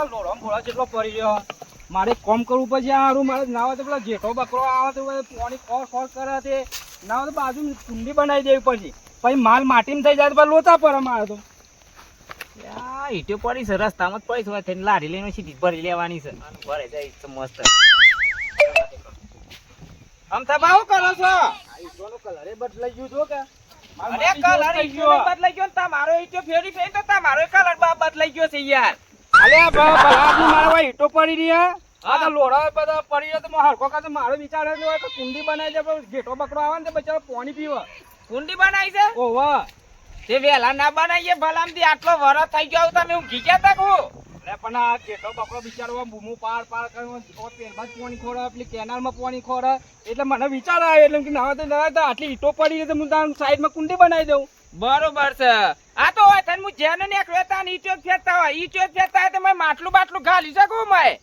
પેલા લોડો ભોળા જેટલો પડી રહ્યો. મારે કોમ કરવું આ હારું મારે ના હોય તો પેલા જેઠો બકરો આવે તો પાણી ખોર ખોર કરે તે. નાવા તો બાજુ કુંડી બનાવી દેવી પછી પછી માલ માટીમાં થઈ જાય તો લોચા પડે મારે તો. ઈટો પડી છે રસ્તામાં જ પડી છે થઈને લારી લઈને સીધી ભરી લેવાની છે. ભરે જાય તો મસ્ત. આમ થા બાહુ કરો છો? ઈટોનો કલર એ બદલાઈ ગયો છો કે. અરે કલર થઈ ઈટો ગયો. બદલાઈ ગયો ને તમારો ઈટો ફેરી ફેરી તો તમારો કલર બદલાઈ ગયો છે યાર. બા- બહારથી મારા ભાઈ ઈંટો પડી રહ્યા આ તો હા. લોઢા બધા પડી રહ્યા તો હરખો તો મારો વિચાર છે કે કુંડી બનાવી દે પણ ઘેટો બકરો આવે ને તો બચારો પાણી પીવા. કુંડી બનાવી છે? ઓ વાહ. તે વેલા ના બનાવીએ ભલામથી આટલો વરસ થઈ ગયો તમે ઘી ગયા તા કહું લે પણ આ ઘેટો બકરો બિચારો બૂમો પાર પાર કર્યો પેલમાં જ પાણી ખોરે પેલી કેનાલમાં પાણી ખોરે એટલે મને વિચાર આવ્યો એટલે કે ના તો આટલી ઈંટો પડી રહી તો હું સાઈડમાં કુંડી બનાવી દઉં. બરોબર છે. આ તો હોય થઈને હું જેને નીકળ્યો તા ને જ ફેરતા હોય. જ ફેરતા હોય તો મેં માટલું બાટલું ઘાલી શકું મેં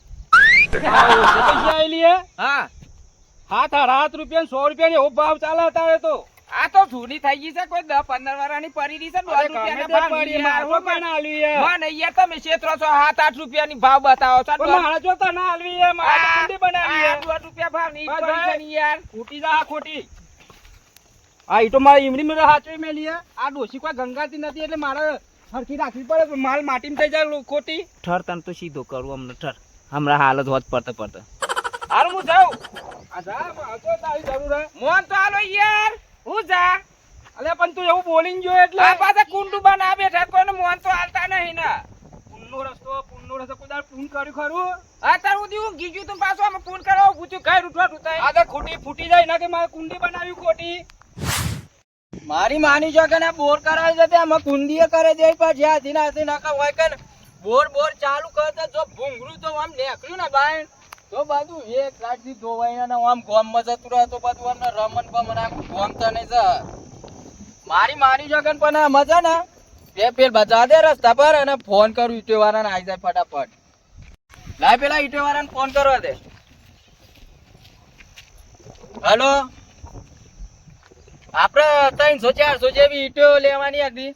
હે હા. હાથ રૂપિયા ને સો રૂપિયા ની ભાવ ચાલે તારે તો. આ તો જૂની થઈ ગઈ છે કોઈ દસ પંદર વર્ષની પડી રહી છે દોઢ રૂપિયા યાર. તમે ક્ષેત્રો છો સાત આઠ રૂપિયાની ભાવ બતાવો છો. મારા જો તને આલવી હે, મારે બનાવી દોઢ રૂપિયા ભાવની. ને યાર. ખોટી જા ખોટી. આ એ તો મારે ઈમડી મેં સાચવી મેલી હે. આ ડોશી કોઈ ગંગાતી નથી એટલે મારે હરખી રાખવી પડે માલ માટી થઈ જાય ખોટી. ઠર તને તો સીધો કરું અમને ઠર. હમણાં હાલત હોત પડતે પડતે. હાલ હું જાઉં. આ જા તારી જરૂર હે. મોન તો હાલો યાર. હું જા. અલે પણ તું એવું બોલીને જો એટલે. આ પાસે કુંડું બના બેઠા કોઈને મોન તો હાલતા નહીં ને. પુનનો રસ્તો પુનનો રસ્તો કોઈ દાડો પૂન કર્યું ખરું? સુધી હું ગીજું તું પાછું આમાં ફોન કરવા છું. ઘર ઉઠવા ઉઠાય આ ખોટી ફૂટી જાય ના કે મારે કુંડી બનાવી ખોટી. મારી માની જો કે બોર કરાવે છે તે કુંડીએ કરે છે પણ જ્યાંથી નાથી નાખા હોય કે બોર બોર ચાલુ કરતા જો ભૂંગળું તો આમ નેકળ્યું ને ભાઈ તો બધું એક રાતથી ધોવાઈ અને આમ ગોમમાં જતું રહે તો બધું અમને રમન બમન આમ ગોમ તો નહીં છે મારી માની જો કે પણ આ મજા ને, બે પેલ બચા દે રસ્તા પર અને ફોન કરું ઈટો વાળાને આવી જાય ફટાફટ. લાય પેલા ઈટો વાળાને ફોન કરવા દે. હલો? આપણે ત્રણસો, ચારસો જેવી ઈટો લેવાની હતી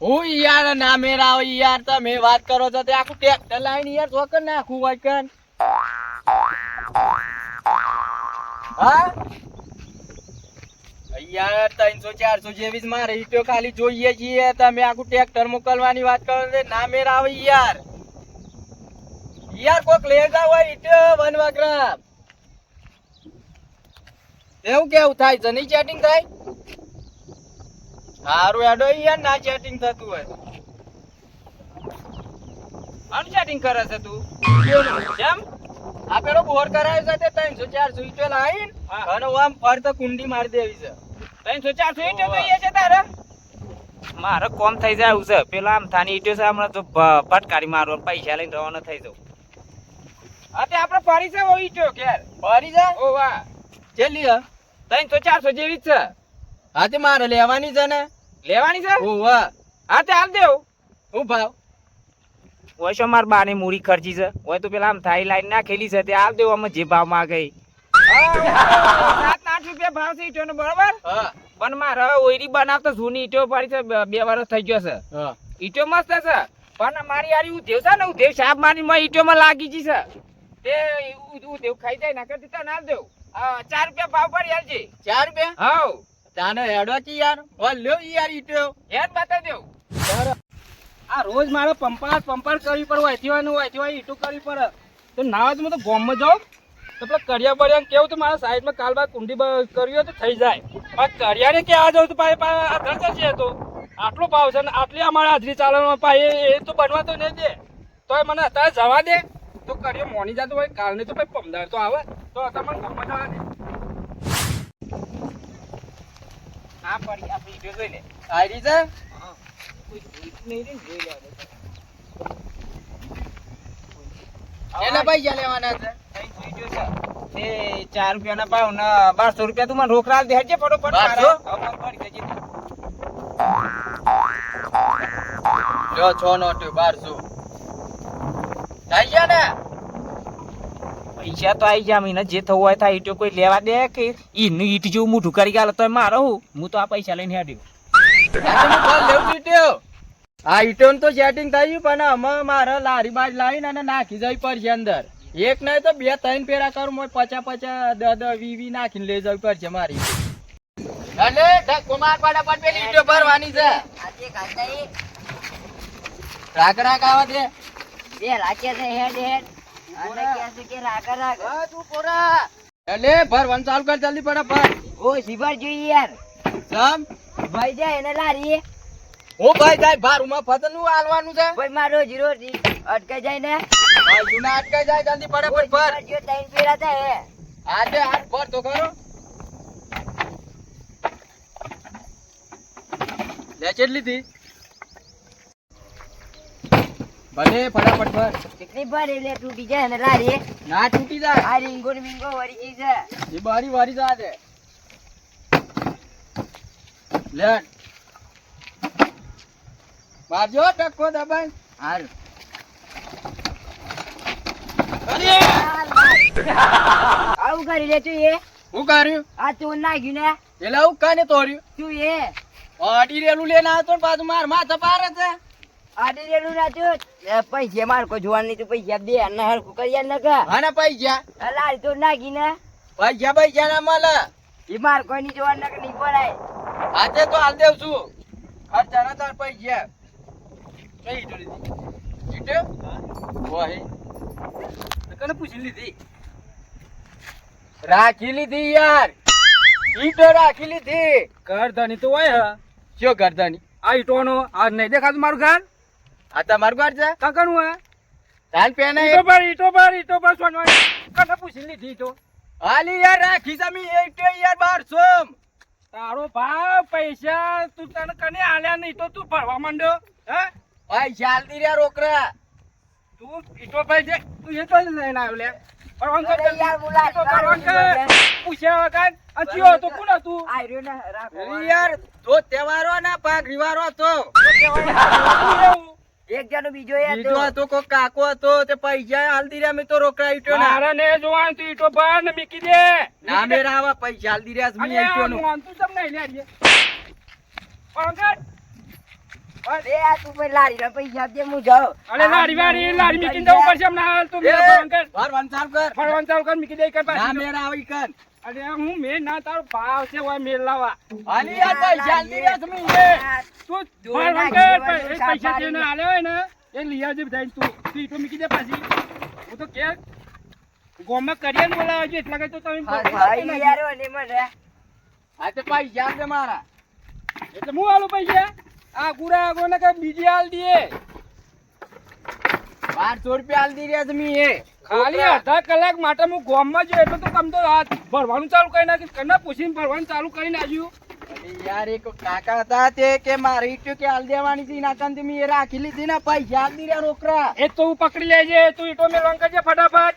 હું યાર ના મેરા યાર તમે વાત કરો છો આખું ટ્રેક્ટર લાઈન યાર ચોકર નાખું હોય કન હા? યાર ત્રણસો, ચારસો જેવી જ મારે ઈટો ખાલી જોઈએ છીએ. તમે આખું ટ્રેક્ટર મોકલવાની વાત કરો છો ના મેરા યાર. યાર કોક લે જાવ હોય ઈટો વન વગ્રામ એવું કેવું થાય? નહીં ચેટિંગ થાય? સારું એડો યાર ના ચેટિંગ થતું હોય. અનસેટિંગ કરે છે તું? કેમ? આ પેલો બોર કરાયો છે તે ત્રણસો ચારસો ઈટો લાવીને. અને આમ ફરતો કુંડી મારી દેવી છે. ત્રણસો ચારસો ઈટો જોઈએ છે તારે? મારે કોમ થઈ જાય એવું છે. પેલા આમ થાની ઈટો છે હમણાં તો ફટકારી મારવા પૈસા લઈને રવાનો થઈ જવું અત્યારે આપણે ફરી છે ઓ ઈટો ઘેર ફરી જાય ઓ વાહ. ચેલી હા. ત્રણસો ચારસો જેવી જ છે. હા તે મારે લેવાની છે ને? લેવાની છે? ઓ હા તે હાલ દેવ હું. ભાવ. હોય શું મારા બાને મૂડી ખર્ચી છે? હોય તો પેલા આમ થાઈ લાઈન નાખેલી છે તે હાલ દેવ અમે જે ભાવ માંગે. સાત આઠ રૂપિયા ભાવ છે ઈટોનો બરોબર? પણ મારે ઓયરી બનાવતો જૂની ઈટો પડી છે બે વર્ષ થઈ ગયો છે. ઈટો મસ્ત છે પણ મારી યાર ઉધેવ છે ને ઉધેવ સાહેબ મારી માં લાગી ગઈ છે. તે ઉધેવ ખાઈ જાય ના કરતી તને હાલ દેવ ચાર રૂપિયા ભાવ પડી યાર જી ચાર રૂપિયા? હાઉ તાને હેડો કી યાર? ઓલ લ્યો યાર ઈટો. હેડ બતા દેવ આ રોજ મારે પંપાર પંપાર કરવી પડે હોય હોય ને હોય હોય ઈટું કરવી પડે. તો ના હું તો ગોમમાં જાઉં. તો પેલા કરિયા બરિયા કેવું તો મારા સાઈડમાં કાલ બાદ કુંડી હોય તો થઈ જાય. પણ કરિયાને ક્યાં જાઉં તો પાસે આ ખર્ચા છે તો? આટલો ભાવ છે ને આટલી અમારે હાજરી ચાલવામાં પાછી એ એ તો બનવા તો નહીં દે તોય મને અત્યારે જવા દે. તો કર્યો મોની જતો હોય કાલને તો ભાઈ પમદાર તો આવે. તો અત્યારે મને ગમત દે આ પડી આ ઈટો જોઈ લે. આયરી છે? કેટલા પૈસા લેવાના છે. ત્રણ ઈટો છે તે ચાર રૂપિયાના ભાવ ને બારસો રૂપિયા તું મને રોકડા દે હેડજે ફટોફટ છ નોટ બારસો. થઈ ગયા પૈસા તો આવી ગયા જે થવું હોય થાય. ઈટો કોઈ લેવા દે કે ઈનું ઈટ જેવું મોઢું કરી ગયા તો મારો હું. હું તો આ પૈસા લઈને હેડ્યો. આ ઈટોન તો સેટિંગ થયું પણ અમે મારે લારી બાજ લાવીને અને નાખી જવી પડશે અંદર. એક નહીં તો બે, ત્રણ ફેરા કરું, મોય પચા પચા દ વીવી નાખીને લઈ જવી પડશે મારી. અલે કુમાર પાડા પર પેલી ઈટો ભરવાની છે. રાખ રાખ આવા દે. બે રાખ્યા છે હેડ હેડ. અને કહે છે કે રાખ રાખ હા તું પોરા. એટલે ભરવાનું ચાલુ કર જલ્દી ફટાફટ ઓ સિબર જોઈએ યાર. સમ? ભાઈ જાય એને લારી ઓ ભાઈ જાય ભારુમાં ફતનું આલવાનું છે. ભાઈ મારો જીરો અટકાઈ જાય ને. ભાઈ જૂના અટકાઈ જાય જલ્દી પડે ભર સિબર જો ત્રણ પેરા થાય આજે હાથ ભર તો ખરો. લે ચેટલી થી ભલે ફટાફટ ભર. કેટલી ભર એટલે તૂટી જાય ને લારી ના તૂટી જાય. આ રીંગો ને વરી ગઈ છે. એ બારી વારી જા છે લે. મારજો ટક્કો દબાઈ હારું. આવું કરી લે તું એ. હું કર્યું? આ તું નાખ્યું ને. એટલે હું કાને તોર્યું. તું એ. અડી રેલું લઈને આવતો પાછું માર માથા પારે છે. આડી રેલું ના પૈસા માર કોઈ જોવાનું નહીં તું પૈસા દે અને હરખું કરી આલ ને પૈસા? લારી તો નાખી ને પૈસા પૈસા ના મળે. એ માર કોઈ નહીં જોવાનું ને નહીં પડાય. આજે તો હાલ દેવ છું. ખર્ચા ના તાર પૈસા. કઈ ઈટો લીધી? ઈટો? ઓહી કને પૂછી લીધી? રાખી લીધી યાર. ઈટો રાખી લીધી. ઘર ધણી તો હોય હે. શું કરતાની આ ઈટોનો આ નહીં દેખાતું મારું ઘર? આ તમારું ઘર છે. કાકાનું હે તાન પેને ઈટો પર ઈટો પર ઈટો પર સોનો કને પૂછી લીધી ઈટો? હાલી યાર રાખી જમી ઈટો યાર બારસો તારો ભાવ પૈસા તું તને કને આલ્યા નહીં તો તું ભરવા માંડ્યો? હે? ભાઈ ચાલતી રહ્યા રોકડા. તું ઈટો પર જે તું એ તો લઈને આવ્યો લે ભરવાનું કર યાર, બોલા, ઈટો ભરવાનું કર. પૂછ્યા વગર. અને ચિયો તો કોણ હતું? આ રહ્યો ને રાખો યાર તો તહેવારો ના પાક રીવારો હતો એક જણો બીજો એ બીજો હતો કો કોઈ કાકો હતો તે પૈસા હાલતી રહ્યા મેં તો રોકડા ઈટો ના મારે ને જોવાનું તું ઈટો બાર ને મીકી દે ના મેરા આવા પૈસા હાલતી રહ્યા મેં ઈટો નું મોહન તું કેમ નહીં લે? ભરવાનું કર. અરે આ તું ભાઈ લારી ના પૈસા આપજે હું જાઉં. અરે લારી વારી લારી મૂકીને જવું પડશે હમણાં હાલ તું મેં કર. ભરવાનું ચાલુ કર. ભરવાનું ચાલુ કર મૂકી દે કર ના મેરા આવી કર. અરે હું મેં ના તારો ભાવ છે હોય મેલ લાવવા હાલી યાર પૈસા હાલતી રહ્યા તમે તું કર પૈસા ને એ દે પાછી. હું કે ગોમાં કરીએ ને બોલાવે એટલા કઈ તો તમે ભાઈ યાર. ઓને મને. આ તે પૈસા આપજે મારા. એટલે હું આલું પૈસા? આ ગુડા આગોને કે બીજી હાલ દઈએ બારસો રૂપિયા હાલતી રહ્યા તમે એ. ખાલી અડધા કલાક માટે હું ગોમમાં જઉં એટલે તો તમ તો આ ભરવાનું ચાલુ કરી નાખ્યું. કને પૂછીને ભરવાનું ચાલુ કરી નાખ્યું? યાર એક કાકા હતા તે કે મારી ઈટો કે હાલ દેવાની છે એના કારણે મેં એ રાખી લીધી ને પૈસા હાલતી રહ્યા રોકડા એ તો હું પકડી લેજે તું ઈટો મેળવાનું કરજે ફટાફટ.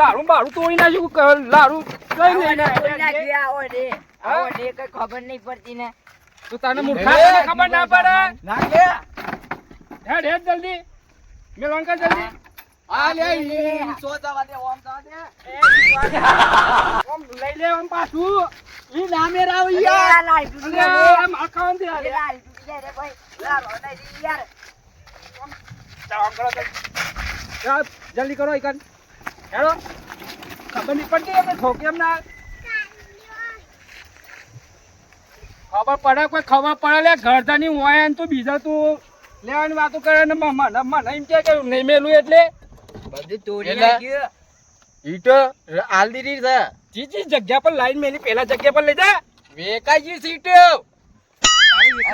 લાડુ બાડું તોડી નાખ્યું લાડુ કઈ નહીં ખબર નહીં પડતી ને. તું તને મૂર્ખા તને ખબર ના પડે? ના લે હેડ હેડ જલ્દી. મે લંકા જલ્દી. આ લે સો જવા દે ઓમ જવા દે. ઓમ લઈ લે ઓમ પાછું. ઈ ના મેરા આવી અરે યાર. અરે આમ અકાઉન્ટ દે. અરે. તૂટી રે ભાઈ. લારો નહીં યાર. ચાલો આમ કરો જલ્દી કરો ઈકન. હેડો. ખબર નહીં પડતી અમે ઠોકે એમ ના. ખબર પડે? કોઈ ખબર પડે લે? ઘરધાની હોય તો બીજા તું લેવાની વાતો કરે ને મને મને એમ કે નહીં મેલું એટલે. બધું તોડી નાખ્યું. ઈટો આલદીરી છે. જી જી જગ્યા પર લાઈન મેલી પેલા જગ્યા પર લઈ જા. વેકાજી સીટો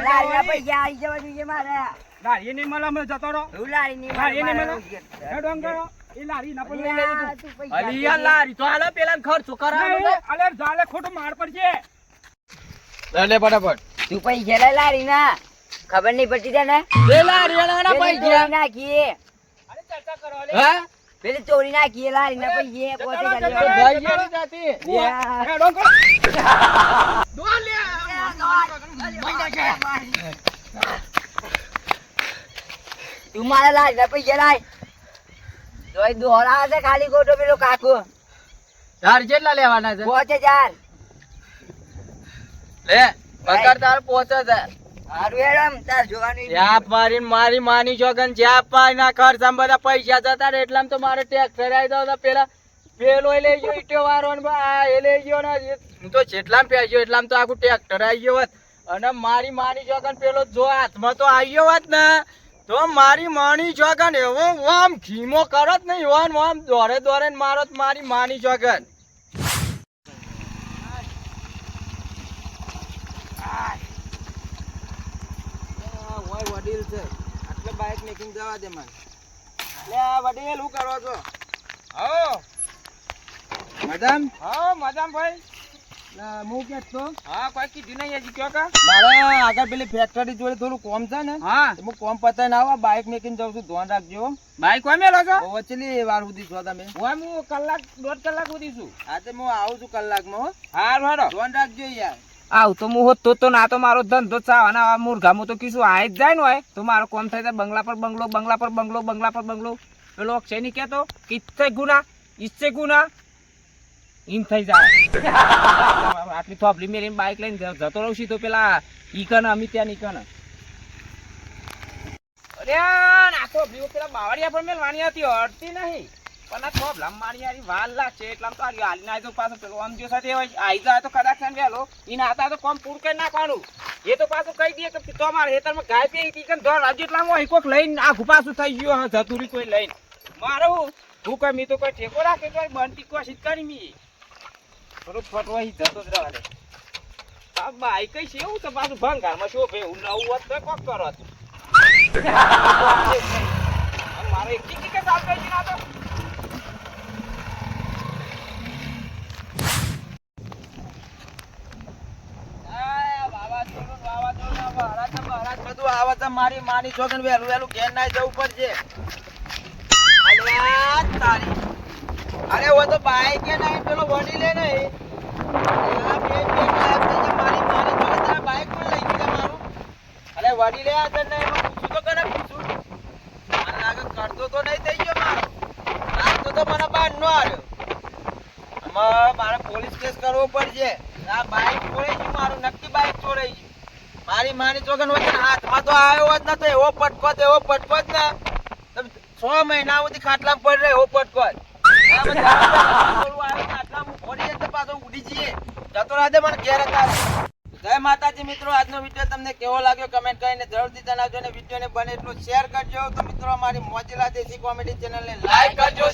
આવી જવા જોઈએ મારે. લારી નહીં મળે અમે જતો રહો. લારી નહીં લારી નહીં મળે. એ લારી ના લારી તો હાલો પેલા ખર્ચો કરાવો અલે જાલે ખોટું માર પડશે. લે ફટાફટ. તું પૈસા લઈ લારી ના. ખબર નહીં પડતી તને? લે લારી પેલી પૈસા. નાખીએ. અરે ચર્ચા કરો લે. હા? પેલી ચોરી નાખીએ લારી ના પૈસા. પોતે જાતી જતા ડો જાતી યા. હેડો તું મારા લારી ના પૈસા લાય. દોઈ દોરા છે ખાલી ગોટો પેલો કાકો. ચાર જેટલા લેવાના છે? પોતે ચાર લે પગાર તાર પહોંચે છે. મારી મારી માની છોકન જ્યાં પાયના ખર્ચા બધા પૈસા જતા રે એટલામાં તો મારે ટ્રેક્ટર આવી દો પેલા પેલો લઈ ગયો ઈટો ને એ લઈ ગયો ને હું તો જેટલામ પેસ્યો એટલામ તો આખું ટ્રેક્ટર આવી ગયો હોત. અને મારી માની જોગન પેલો જો હાથમાં તો આવી ગયો હોત ને તો મારી માની જોગન એવો આમ ખીમો કરો જ નહીં હોન આમ દોડે ને મારો મારી માની છોકન વડીલ છે. આટલે બાઇક મેકિંગ જવા દે મને. લે વડીલ હું કરો છો? હો. મેડમ હા મજામ ભાઈ. હું કે છો? હા કોઈ કીધું નહીં હજી કયો કા? મારે આગળ પેલી ફેક્ટરી જોડે થોડું કોમ છે ને હા. તો હું કોમ પતાવીને આવા બાઇક મેકીને જાઉં છું ધોન રાખજો બાઇક કોમે લો છો? વચલી વાર સુધી છો તમે. હું હું કલાક દોઢ કલાક સુધી છું. હા તો હું આવું છું કલાકમાં હો. હારું હારો. ધોન રાખજો યાર. આવ તો હું હોત તો તો ના તો મારો ધંધો ચાવાના આ મૂર્ઘામાં તો કીશું. આ જ જાય ને હોય. તો મારો કોમ થાય છે બંગલા પર બંગલો, બંગલા પર બંગલો, બંગલા પર બંગલો. પેલો અક્ષય નહીં કહેતો, કિત્તે ગુના, ઈચ્છે ગુના. ઈન થઈ જાય. આટલી થોપલી મેરી બાઇક લઈને જતો રહું છું તો પેલા ઈ કન અમી ત્યાં ની કન અરે થોપલી પેલા બાવળિયા પર મેલવાની હતી, અડતી નહીં. પણ આ મારી યારી વાર લાગશે. એટલામાં તો હારી હાલી ના તો પાછો. પેલો આમ જો સાથે જાય તો કદાચ ને વહેલો. આતા તો કોમ પૂર કરી નાખવાનું. એ તો પાછું કહી દઈએ કે તો મારે હેતરમાં ગાય પી હતી કે ધોર હજી એટલામાં હોય કોઈક લઈને આખું પાછું થઈ ગયું. જતુરી કોઈ લઈને. મારે હું? કઈ તો કોઈ ઠેકો રાખે કોઈ બનતી કોશિશ કરી મી. થોડું જતો જ રહેવા દે આ છે? એવું તો પાછું ભંગારમાં શું ભાઈ, હું નવું હોત તો કોક કરો મારે એક કે સાલ કઈ ના તો આ વાવાઝોડું, વાવાઝોડું, આ બહારાત ને બહારાત છે. મારી માની છોકરીને વહેલું વહેલું ઘેર ના જવું પડશે. તારી. અરે હું તો બાઈક કે નહીં પેલો વડી લે ને અલ્યા, બે બે કલાક થઈ ગયા. મારી માની છોકરી તારા બાઈક પણ લઈ ગયા મારું. અરે વડી લે તને પૂછું તો કરે પૂછું? મને કરતો તો નહીં થઈ ગયો મારો. લાગતો તો મને બાર નો આવ્યો મારે પોલીસ કેસ કરવો પડશે. આ બાઈક ચોરાઈ ગયું મારું નક્કી બાઈક ચોરાઈ ગયું મારી માની ચોગન વચન હાથમાં તો આવ્યો જ નતો, એવો પટકો એવો પટકો જ ને છ મહિના સુધી ખાટલા પડી રહ્યો પટકો મિત્રો, આજનો વીડિયો તમને કેવો લાગ્યો કમેન્ટ કરીને જરૂરથી જણાવજો બને શેર કરજો. મિત્રો, અમારી મોજીલા દેશી કોમેડી ચેનલને લાઈક કરજો